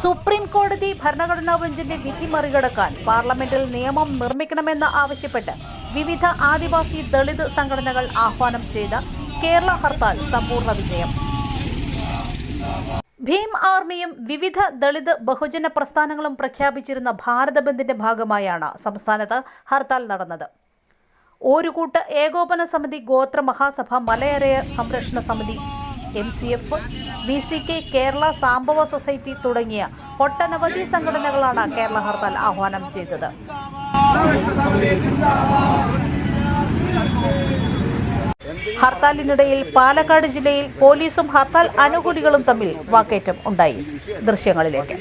Supreme കോടതി ഭരണഘടനാ ബെഞ്ചിന്റെ വിധി മറികടക്കാൻ പാർലമെന്റിൽ നിയമം നിർമ്മിക്കണമെന്ന് ആവശ്യപ്പെട്ട് വിവിധ ആദിവാസി ദളിത് സംഘടനകൾ ആഹ്വാനം ചെയ്ത കേരള ഹർത്താൽ സമ്പൂർണ വിജയം. ഭീം ആർമിയും വിവിധ ദളിത് ബഹുജന പ്രസ്ഥാനങ്ങളും പ്രഖ്യാപിച്ചിരുന്ന ഭാരത ബന്ദിന്റെ ഭാഗമായാണ് സംസ്ഥാനത്ത് ഹർത്താൽ നടന്നത്. ഒരു കൂട്ട് ഏകോപന സമിതി ഗോത്ര Mahasabha Malayaraya Samrakshana Samithi M C F V C K Kerala Sambava society തുടങ്ങിയ ഒട്ടനവധി സംഘടനകളാണ് കേരള ഹർത്താൽ ആഹ്വാനം ചെയ്തത്. ഹർത്താലിനിടയിൽ പാലക്കാട് ജില്ലയിൽ പോലീസും ഹർത്താൽ അനുകൂലികളും തമ്മിൽ വാക്കേറ്റം ഉണ്ടായി ദൃശ്യങ്ങളിലേക്ക്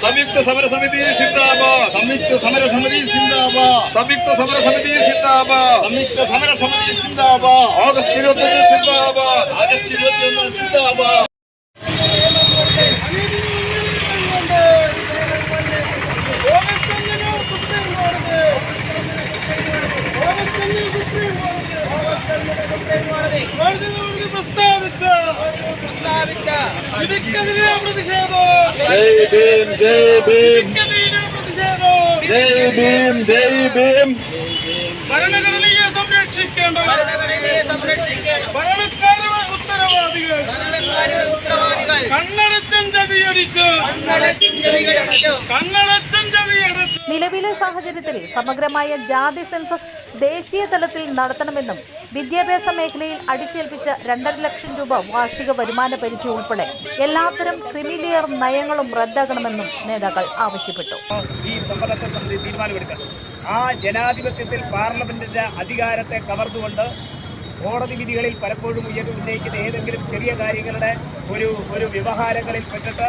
ಸಂಯುಕ್ತ ಸಮರ ಸಮಿತಿ ಸಿಂದಾಬಾದ್ ಸಂಯುಕ್ತ ಸಮರ ಸಮಿತಿ ಸಿಂದಾಬಾದ್ ಸಂಯುಕ್ತ ಸಮರ ಸಮಿತಿ ಸಿಂದಾಬಾದ್ ಸಂಯುಕ್ತ ಸಮರ ಸಮಿತಿ ಸಿಂದಾಬಾದ್ ಆಗಸ್ಟ್ ಇರುವತ್ತೊಂದು ಸಿಂದಾಬಾದ್ ಆಗಸ್ಟ್ ಇರುವತ್ತೊಂದು ಸಿಂದಾಬಾದ್ ജയ് ഭീം ജയ് ഭീം. ജയ് ഭീം ജയ് ഭീം. ഭരണഘടനയെ സംരക്ഷിക്കേണ്ട ഭരണഘടനയെ സംരക്ഷിക്കേണ്ട ഭരണക്കാരുടെ ഉത്തരവാദികൾ. ഭരണക്കാരുടെ ഉത്തരവാദികൾ. കണ്ണടച്ചൻ ചവിയടിച്ച്. കണ്ണടച്ചും ചെവികളടച്ചും കണ്ണടച്ചൻ ചവിയടച്ച് നിലവിലെ സാഹചര്യത്തിൽ സമഗ്രമായ ജാതി സെൻസസ് ദേശീയ തലത്തിൽ നടത്തണമെന്നും വിദ്യാഭ്യാസ മേഖലയിൽ അടിച്ചേൽപ്പിച്ച രണ്ടര ലക്ഷം രൂപ വാർഷിക വരുമാന പരിധി ഉൾപ്പെടെ എല്ലാത്തരം ക്രിമിലിയർ നയങ്ങളും റദ്ദാക്കണമെന്നും നേതാക്കൾ ആവശ്യപ്പെട്ടു. ഈ സമ്പന്നത്തെ സംബന്ധിച്ച് തീരുമാനമെടുക്കണം ആ ജനാധിപത്യത്തിൽ പാർലമെന്റിന്റെ അധികാരത്തെ കവർന്നുകൊണ്ട് കോടതി വിധികളിൽ പലപ്പോഴും ഉയർന്നു ഉന്നയിക്കുന്ന ഏതെങ്കിലും ചെറിയ കാര്യങ്ങളുടെ ഒരു ഒരു വ്യവഹാരങ്ങളിൽ പെട്ടിട്ട്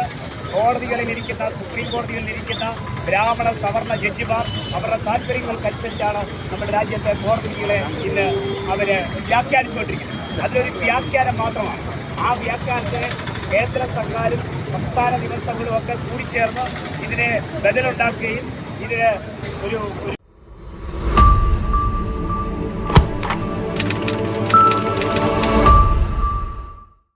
കോടതികളിൽ ഇരിക്കുന്ന സുപ്രീം കോടതികളിൽ ഇരിക്കുന്ന ബ്രാഹ്മണ സവർണ ജഡ്ജിമാർ അവരുടെ താല്പര്യങ്ങൾക്കനുസരിച്ചാണ് നമ്മുടെ രാജ്യത്തെ കോടതികളെ ഇന്ന് അവർ വ്യാഖ്യാനിച്ചുകൊണ്ടിരിക്കുന്നത്. അതിലൊരു വ്യാഖ്യാനം മാത്രമാണ്. ആ വ്യാഖ്യാനത്തെ കേന്ദ്ര സർക്കാരും സംസ്ഥാന ദിവസങ്ങളും ഒക്കെ കൂടിച്ചേർന്ന് ഇതിനെ ബദലുണ്ടാക്കുകയും ഇതിന് ഒരു